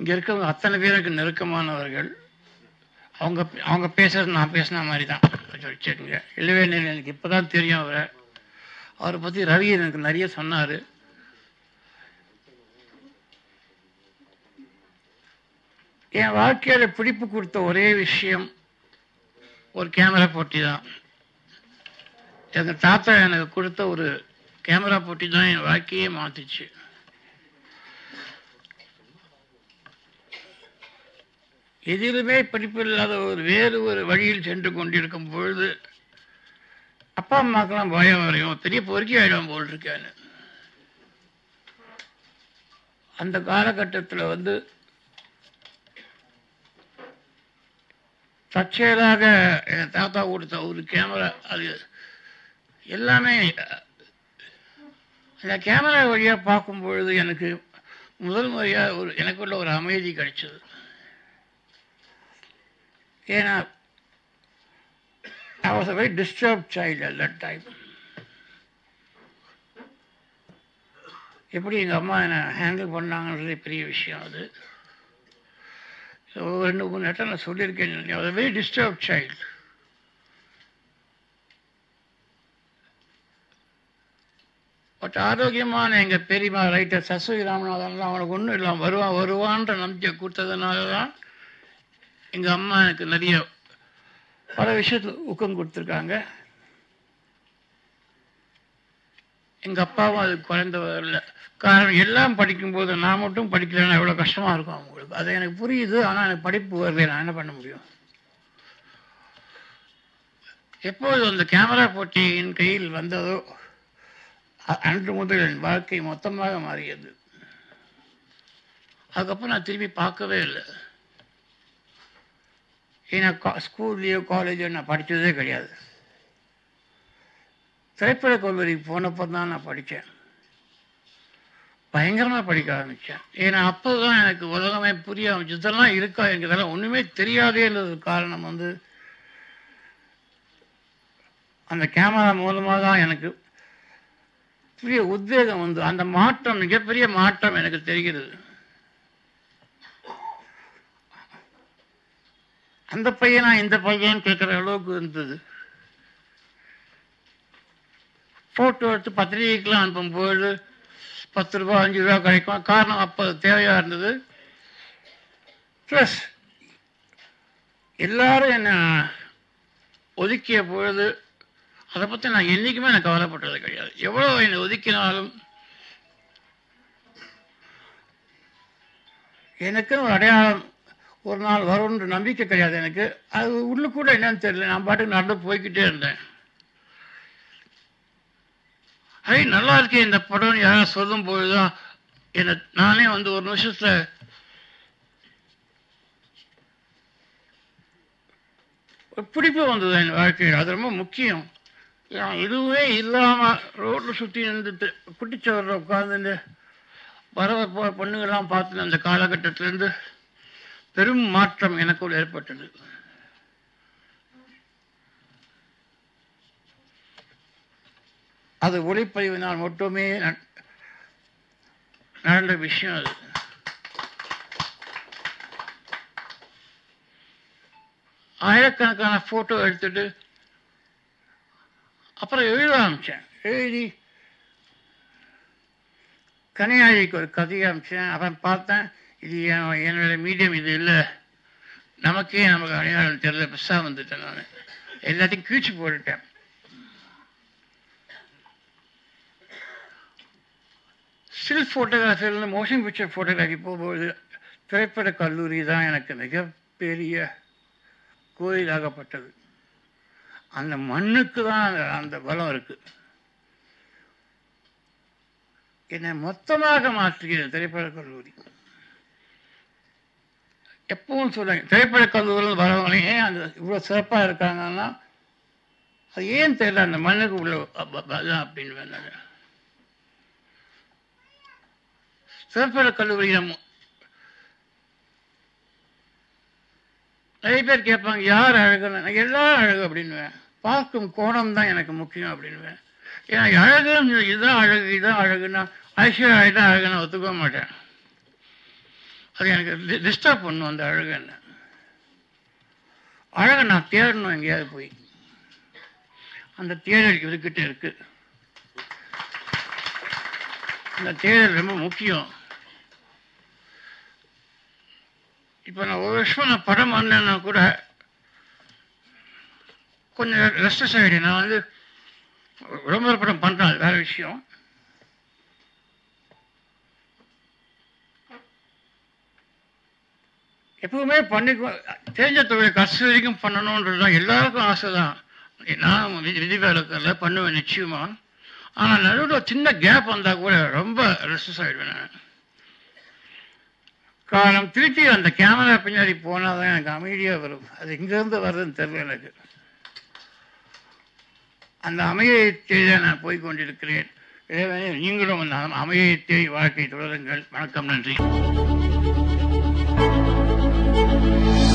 இங்கே இருக்கவங்க அத்தனை பேருக்கு நெருக்கமானவர்கள். அவங்க அவங்க பேசுகிறது நான் பேசின மாதிரி தான் கொஞ்சம் வச்சுக்கோங்க இல்லவே இல்லை எனக்கு இப்போ தான் தெரியும் அவரை. அவரை பற்றி ரவி எனக்கு நிறைய சொன்னார். என் வாழ்க்கையில் பிடிப்பு கொடுத்த ஒரே விஷயம் ஒரு கேமரா போட்டி தான் எங்கள் தாத்தா எனக்கு கொடுத்த ஒரு கேமரா போட்டி தான் என் வாழ்க்கையே மாற்றிச்சு எதிலுமே படிப்பில்லாத ஒரு வேறு ஒரு வழியில் சென்று கொண்டிருக்கும் பொழுது அப்பா அம்மாக்கெல்லாம் பயம் வரையும் பெரிய பொறுக்கி ஆயிடும் போல் இருக்கேன் அந்த காலகட்டத்தில் வந்து தற்செயலாக என் தாத்தா கொடுத்த ஒரு கேமரா அது எல்லாமே அந்த கேமரா வழியாக பார்க்கும் பொழுது எனக்கு முதல் முறையாக ஒரு எனக்குள்ள ஒரு அமைதி கிடைச்சது. ஏன்னா I was a very disturbed child at that time. எப்படி எங்கள் அம்மா என்னை ஹேண்டில் பண்ணாங்கன்றது பெரிய விஷயம் அது. ஸோ ரெண்டு மூணு நேரத்தில் நான் சொல்லியிருக்கேன். அது வெரி டிஸ்டர்ப் சைல்டு பட் ஆரோக்கியமான எங்கள் பெரியம்மா ரைட்டர் சசுவி ராமநாதன்லாம் அவனுக்கு ஒன்றும் இல்லாமல் வருவான் வருவான்ற நம்பிக்கை கொடுத்ததுனால தான் எங்கள் அம்மா எனக்கு நிறைய பல விஷயத்தில் ஊக்கம் கொடுத்துருக்காங்க. எங்கள் அப்பாவும் அது குறைந்த வரல. காரணம் எல்லாம் படிக்கும்போது நான் மட்டும் படிக்கலைன்னா எவ்வளோ கஷ்டமாக இருக்கும் அவங்களுக்கு. அது எனக்கு புரியுது. ஆனால் எனக்கு படிப்பு வரல. நான் என்ன பண்ண முடியும்? எப்போது அந்த கேமரா போட்டி என் கையில் வந்ததோ அன்று முதல் என் வாழ்க்கை மொத்தமாக மாறியது. அதுக்கப்புறம் நான் திரும்பி பார்க்கவே இல்லை. ஏன்னா கா ஸ்கூல்லையோ காலேஜோ நான் படித்ததே கிடையாது. திரைப்பட கல்லூரிக்கு போனப்போ தான் நான் படித்தேன். பயங்கரமாக படிக்க ஆரம்பித்தேன். ஏன்னா அப்போ தான் எனக்கு உலகமே புரிய ஆரம்பிச்சு இதெல்லாம் இருக்கா எனக்கு இதெல்லாம் ஒன்றுமே தெரியாதேன்றது காரணம் வந்து அந்த கேமரா மூலமாக தான் எனக்கு பெரிய உத்வேகம் வந்து அந்த மாற்றம் மிகப்பெரிய மாற்றம் எனக்கு தெரிகிறது. அந்த பையனா இந்த பையன் கேட்குற அளவுக்கு இருந்தது. ஃபோட்டோ எடுத்து பத்திரிகைக்கெலாம் அனுப்பும்போது பத்து ரூபா அஞ்சு ரூபா கிடைக்கும். காரணம் அப்போ அது தேவையாக இருந்தது. ப்ளஸ் எல்லாரும் என்னை ஒதுக்கிய பொழுது அதை பற்றி நான் என்றைக்குமே நான் கவலைப்பட்டது கிடையாது. எவ்வளோ என்னை ஒதுக்கினாலும் எனக்குன்னு ஒரு அடையாளம் ஒரு நாள் வரும்ன்ற நம்பிக்கை கிடையாது எனக்கு. அது உள்ளுக்கூட என்னன்னு தெரியல. நான் பாட்டுக்கு நடந்து போய்க்கிட்டே இருந்தேன். ஐ நல்லா இருக்கே இந்த படம்னு யாராவது சொல்லும் பொழுதுதான் என்னை நானே வந்து ஒரு நிமிஷத்துல ஒரு பிடிப்பு வந்தது என் வாழ்க்கையில். அது ரொம்ப முக்கியம். இதுவே இல்லாமல் ரோட்டில் சுற்றி நின்றுட்டு குட்டிச்சவரில் உட்காந்துட்டு வர போகிற பொண்ணுங்கள்லாம் பார்த்து அந்த காலகட்டத்திலேருந்து பெரும் மாற்றம் எனக்குள் ஏற்பட்டது. அது ஒளிப்பதிவினால் மட்டுமே நடந்த விஷயம் அது. ஆயிரக்கணக்கான ஃபோட்டோ எடுத்துட்டு அப்புறம் எழுத ஆரம்பித்தேன் எழுதி கனியாழிக்கு ஒரு கதையை அனுப்பிச்சேன். அப்புறம் பார்த்தேன் இது என் என்னோட மீடியம் இது இல்லை. நமக்கே நமக்கு அடையாளம் தெரியல. பெருசாக வந்துட்டேன் நான். எல்லாத்தையும் கீழ்ச்சி போட்டுட்டேன். ஸ்டில் ஃபோட்டோகிராஃபிலேருந்து மோஷன் பிக்சர் ஃபோட்டோகிராஃபி போகும்போது திரைப்பட கல்லூரி தான் எனக்கு மிகப்பெரிய கோயிலாகப்பட்டது அந்த மண்ணுக்கு தான் அந்த பலம் இருக்குது என்னை மொத்தமாக மாற்றுகிறது திரைப்பட கல்லூரி. எப்பவும் சொல்றாங்க திரைப்பட கல்லூரியில் வரவங்க ஏன் அந்த இவ்வளோ சிறப்பாக இருக்காங்கன்னா அது ஏன் தெரியல அந்த மண்ணுக்கு உள்ள அதான் அப்படின்னு வேணாங்க திரைப்பட கல்லூரி நம்ம நிறைய பேர் கேட்பாங்க யார் அழகுன்னு? நான் எல்லாரும் அழகு அப்படின்னுவேன். பார்க்கும் கோணம் தான் எனக்கு முக்கியம் அப்படின்னுவேன். ஏன்னா அழகு இதுதான் அழகு இதுதான் அழகுன்னா ஐஸ்வர்யா தான் அழகு நான் ஒத்துக்க மாட்டேன். அது எனக்கு டிஸ்டர்ப் பண்ணும் அந்த அழகு என்ன. அழகை நான் தேடணும் எங்கேயாவது போய். அந்த தேடல் இதுக்கிட்ட இருக்கு. அந்த தேடல் ரொம்ப முக்கியம். இப்போ நான் ஒரு வருஷம் நான் படம் பண்ணேன்னா கூட கொஞ்சம் ரெஸ்டஸ் ஆகிடுறேன் நான் வந்து விளம்பர படம் பண்ணுறேன் அது விஷயம். எப்பவுமே பண்ணி தெரிஞ்ச தொழில் கடைசி வரைக்கும் பண்ணணுன்றது தான் எல்லாருக்கும் ஆசை தான் நான் விதி விதிவிலக்கில் பண்ணுவேன் நிச்சயமா. ஆனால் நடுவில் சின்ன கேப் வந்தால் கூட ரொம்ப ரெஸ்டஸ் ஆகிடுவேன் நான். காலம் திருப்பி அந்த கேமரா பின்னாடி போனால் தான் எனக்கு அமைதியாக வரும். அது எங்கேருந்து வருதுன்னு தெரியல எனக்கு. அந்த அமைதியை தேடி நான் போய் கொண்டிருக்கிறேன். இறைவனே நீங்களும் அந்த அமைதியை தேடி வாழ்க்கை தொடருங்கள். வணக்கம் நன்றி. Música